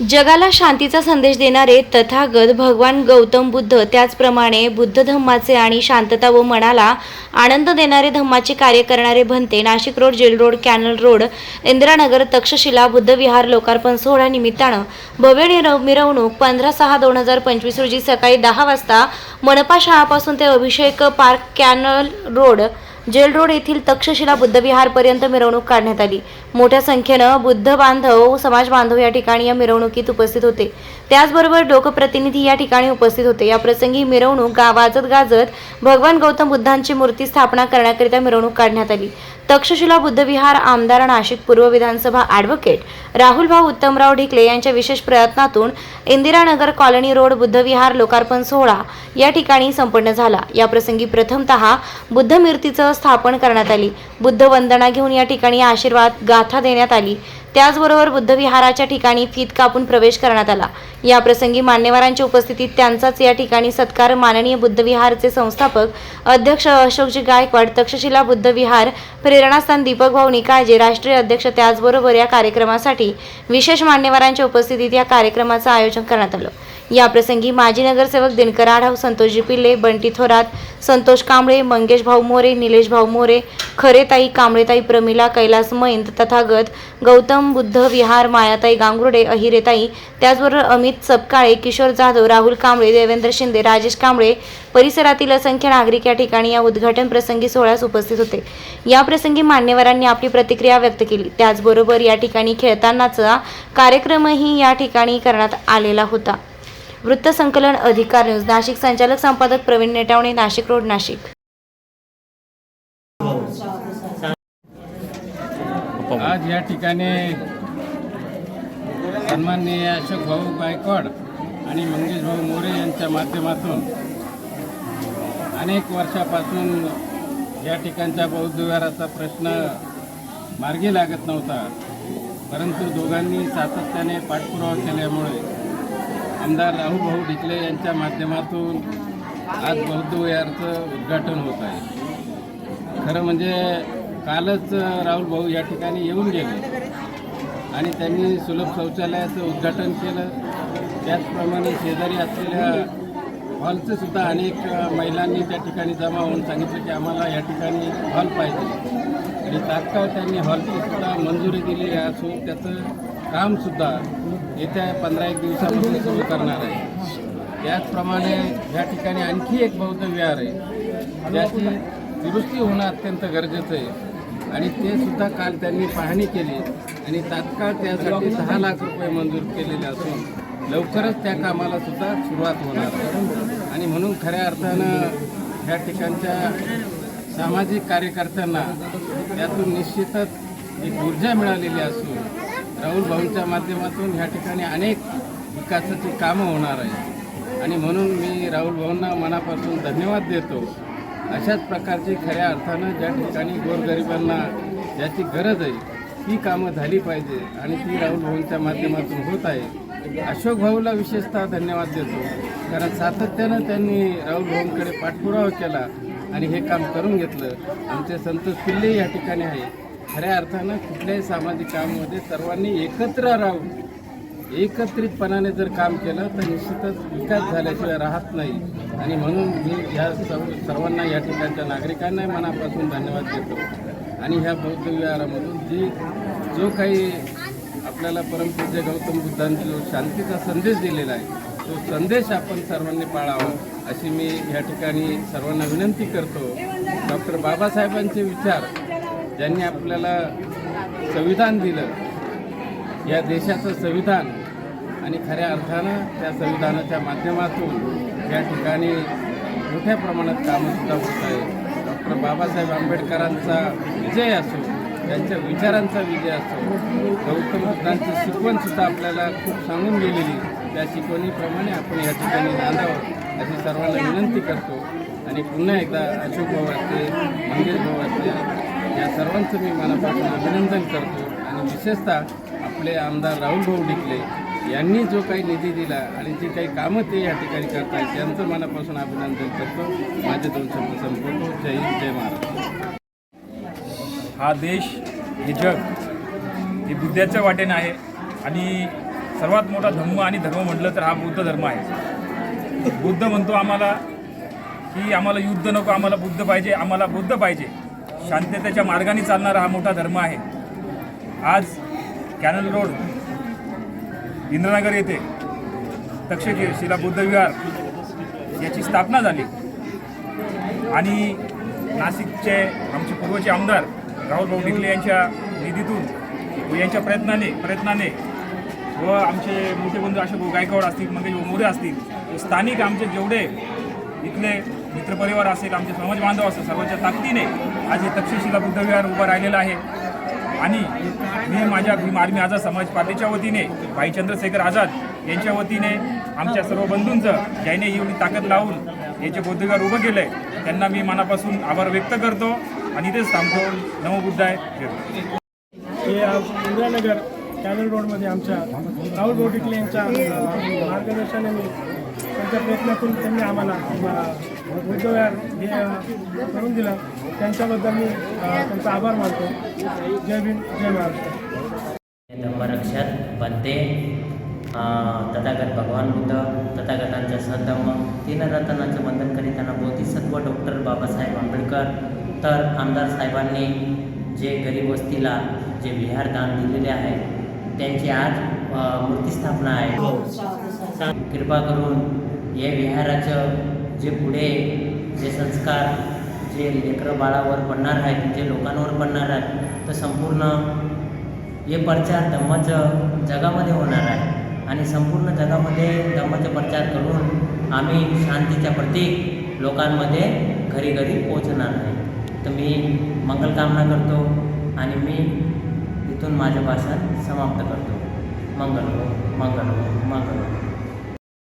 जगाला शांतीचा संदेश देणारे तथागत भगवान गौतम बुद्ध त्याचप्रमाणे बुद्ध धम्माचे आणि शांतता व मनाला आनंद देणारे धम्माचे कार्य करणारे Bhante Nashik road jail road canal road Indiranagar Takshashila Buddha Vihar लोकार्पण सोहळा निमित्तानं भव्य मिरवणूक पंधरा सहा दोन हजार पंचवीस रोजी सकाळी दहा वाजता मनपा शाळापासून ते Abhishek park canal road jail road येथील तक्षशिला बुद्धविहारपर्यंत मिरवणूक काढण्यात आली. मोठ्या संख्येनं बुद्ध बांधव समाज बांधव या ठिकाणी या मिरवणुकीत उपस्थित होते. त्याचबरोबर लोकप्रतिनिधी या ठिकाणी उपस्थित होते. या प्रसंगी मिरवणूक गा वाजत गाजत भगवान गौतम बुद्धांची मूर्ती स्थापना करण्याकरिता मिरवणूक काढण्यात आली. तक्षशिला बुद्धविहार आमदार नाशिक पूर्व विधानसभा ॲडव्होकेट राहुलभाऊ उत्तमराव ढिकले यांच्या विशेष प्रयत्नातून इंदिरानगर कॉलनी रोड बुद्धविहार लोकार्पण सोहळा या ठिकाणी संपन्न झाला. या प्रसंगी प्रथमतः बुद्ध मूर्तीचं स्थापन करण्यात आली. बुद्ध वंदना घेऊन या ठिकाणी आशीर्वाद गाथा देण्यात आली. त्याचबरोबर बुद्धविहाराच्या ठिकाणी फीत कापून प्रवेश करण्यात आला. या प्रसंगी मान्यवरांच्या उपस्थितीत त्यांचाच या ठिकाणी सत्कार माननीय बुद्धविहारचे संस्थापक अध्यक्ष अशोकजी गायकवाड तक्षशिला बुद्धविहार प्रेरणास्थान दीपक भाऊ निकाळजे राष्ट्रीय अध्यक्ष त्याचबरोबर या कार्यक्रमासाठी विशेष मान्यवरांच्या उपस्थितीत या कार्यक्रमाचं आयोजन करण्यात आलं. या प्रसंगी माजी नगरसेवक दिनकर आढाव संतोषजी पिल्ले बंटी थोरात संतोष कांबळे मंगेश भाऊ मोरे निलेश भाऊ मोरे खरेताई कांबळेताई प्रमिला कैलास मैंद तथागत गौतम बुद्ध विहार मायाताई गांगुर्डे अहिरेताई त्याचबरोबर अमित सपकाळे किशोर जाधव राहुल कांबळे देवेंद्र शिंदे राजेश कांबळे परिसरातील असंख्य नागरिक या ठिकाणी या उद्घाटन प्रसंगी सोहळ्यास उपस्थित होते. या प्रसंगी मान्यवरांनी आपली प्रतिक्रिया व्यक्त केली. त्याचबरोबर या ठिकाणी खेळतानाचा कार्यक्रमही या ठिकाणी करण्यात आलेला होता. वृत्तसंकलन अधिकार न्यूज नाशिक संचालक संपादक प्रवीण नेटावणे नाशिक रोड नाशिक. आज या ठिकाणी सन्माननीय अशोक भाऊ गायकवाड आणि मंगेश भाऊ मोरे यांच्या माध्यमातून अनेक वर्षापासून या ठिकाणच्या बौद्ध विहाराचा प्रश्न मार्गी लागत नव्हता परंतु दोघांनी सातत्याने पाठपुरावा केल्यामुळे आमदार राहुल भाऊ ढिकले यांच्या माध्यमातून आज बौद्ध विहारचं उद्घाटन होत आहे. खरं म्हणजे कालच राहुल भाऊ या ठिकाणी येऊन गेले आणि त्यांनी सुलभ शौचालयाचं उद्घाटन केलं. त्याचप्रमाणे शेजारी असलेल्या हॉलचं सुद्धा अनेक महिलांनी त्या ठिकाणी जमा होऊन सांगितलं की आम्हाला या ठिकाणी हॉल पाहिजे. आणि तात्काळ त्यांनी हॉलची सुद्धा मंजुरी दिली. असून हो, त्याचं कामसुद्धा येत्या पंधरा एक दिवसामध्ये सुरू करणार आहे. त्याचप्रमाणे या ठिकाणी आणखी एक बौद्ध विहार आहे. ज्याची दुरुस्ती होणं अत्यंत गरजेचं आहे. आणि ते सुद्धा काल त्यांनी पाहणी केली आणि तात्काळ त्यासाठी सहा लाख रुपये मंजूर केलेले असून लवकरच त्या कामाला सुद्धा सुरुवात होणार आहे. आणि म्हणून खऱ्या अर्थानं ह्या ठिकाणच्या सामाजिक कार्यकर्त्यांना त्यातून निश्चितच एक ऊर्जा मिळालेली असून राहुल भाऊंच्या माध्यमातून ह्या ठिकाणी अनेक विकासाची कामं होणार आहे आणि म्हणून मी राहुल भाऊंना मनापासून धन्यवाद देतो. अशाच प्रकारची खऱ्या अर्थानं ज्या ठिकाणी गोरगरिबांना ज्याची गरज आहे ती कामं झाली पाहिजे आणि ती राहुल भाऊंच्या माध्यमातून होत आहे. अशोक भाऊला विशेषतः धन्यवाद देतो. कारण सातत्यानं त्यांनी राहुल भाऊंकडे पाठपुरावा केला आणि हे काम करून घेतलं. आमचे संतोष पिल्ले या ठिकाणी आहे खऱ्या अर्थानं कुठल्याही सामाजिक कामामध्ये सर्वांनी एकत्र राहून एकत्रितपणाने जर काम केलं तर निश्चितच विकास झाल्याशिवाय राहत नाही. आणि म्हणून मी या सर्व सर्वांना या ठिकाणच्या नागरिकांना मनापासून धन्यवाद देतो. आणि ह्या बौद्ध विहारामधून जी जो काही आपल्याला परमपूज्य गौतम बुद्धांनी जो शांतीचा संदेश दिलेला आहे तो संदेश आपण सर्वांनी पाळावा अशी मी या ठिकाणी सर्वांना विनंती करतो. डॉक्टर बाबासाहेबांचे विचार ज्यांनी आपल्याला संविधान दिलं या देशाचं संविधान आणि खऱ्या अर्थानं त्या संविधानाच्या माध्यमातून या ठिकाणी मोठ्या प्रमाणात कामंसुद्धा होत आहे. डॉक्टर बाबासाहेब आंबेडकरांचा विजय असो त्यांच्या विचारांचा विजय असो गौतम बुद्धांची शिकवणसुद्धा आपल्याला खूप सांगून गेलेली त्या शिकवणीप्रमाणे आपण या ठिकाणी नांदावं अशी सर्वांना विनंती करतो. आणि पुन्हा एकदा अशोक भाऊ असते मंगेश भाऊ असते या सर्वांचं मी मनापासून अभिनंदन करतो. आणि विशेषतः आपले आमदार राहुल भाऊ डिकले यांनी जो काही निधी दिला आणि जी काही कामं ते या ठिकाणी करतायत त्यांचं मनापासून अभिनंदन करतो. माझे दोन शब्द संपवतो. जय हिंद जय महाराष्ट्र. हा देश हे जग हे बुद्धाच्या वाटेनं आहे. आणि सर्वात मोठा धम्म आणि धर्म म्हटलं तर हा बुद्ध धर्म आहे. बुद्ध म्हणतो आम्हाला की आम्हाला युद्ध नको आम्हाला बुद्ध पाहिजे आम्हाला बुद्ध पाहिजे. शांततेच्या मार्गाने चालणारा हा मोठा धर्म आहे. आज कॅनल रोड इंद्रनगर येथे तक्षशिला बुद्ध विहार याची स्थापना झाली. आणि नाशिकचे आमचे पूर्वचे आमदार राहुल भाऊ डिकले यांच्या निधीतून यांच्या प्रयत्नाने प्रयत्नाने व आमचे मोठे बंधू अशोक गायकवाड असतील मंगेश मोरे असतील स्थानिक आमचे जेवढे इथले मित्रपरिवार असेल आमचे समाज बांधव असेल सर्वांच्या ताकदीने आज हे तक्षशिला बुद्धविहार उभं राहिलेलं आहे. आणि मी माझ्या भीम आर्मी आझाद समाज पार्टीच्या वतीने भाई चंद्रशेखर आझाद यांच्या वतीने आमच्या सर्व बंधूंचं ज्याने एवढी ताकद लावून याचे बौद्धिकार उभं केलं आहे त्यांना मी मनापासून आभार व्यक्त करतो आणि इथेच थांबतो. नमोबुद्धाय बुद्ध हे इंदिरानगर कॅनल रोडमध्ये आमच्या राहुल बोटिकले यांच्या मार्गदर्शनाने त्यांच्या प्रयत्नातून त्यांनी आम्हाला हे अ, करून दिलं. त्यांच्याबद्दल मी त्यांचा आभार मानतो. जय भीम जय महाराष्ट्र. धर्मरक्षक बनते तथागत भगवान बुद्ध तथागतांचा सद्धम्म तीन रत्नाचं वंदन करीताना बोधिसत्व डॉक्टर बाबासाहेब आंबेडकर. तर आमदार साहेबांनी जे गरीब वस्तीला जे विहार दान दिलेले आहे त्यांची आज अं, मूर्तिस्थापना आहे. कृपा करून या विहाराचं जे पुढे जे संस्कार जे लेकरं बाळावर पडणार आहेत जे लोकांवर पडणार आहेत तर संपूर्ण हे प्रचार धम्माचं जगामध्ये होणार आहे. आणि संपूर्ण जगामध्ये धम्माचा प्रचार करून आम्ही शांतीच्या प्रतीक लोकांमध्ये घरी घरी पोचणार आहे. तर मी मंगलकामना करतो आणि मी इथून माझं भाषण समाप्त करतो. मंगल हो मंगल हो मंगल हो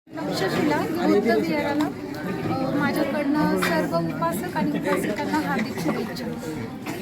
तक्षशिला बौद्ध विहाराला अ, माझ्याकडनं सर्व उपासक आणि उपासिकांना हार्दिक शुभेच्छा.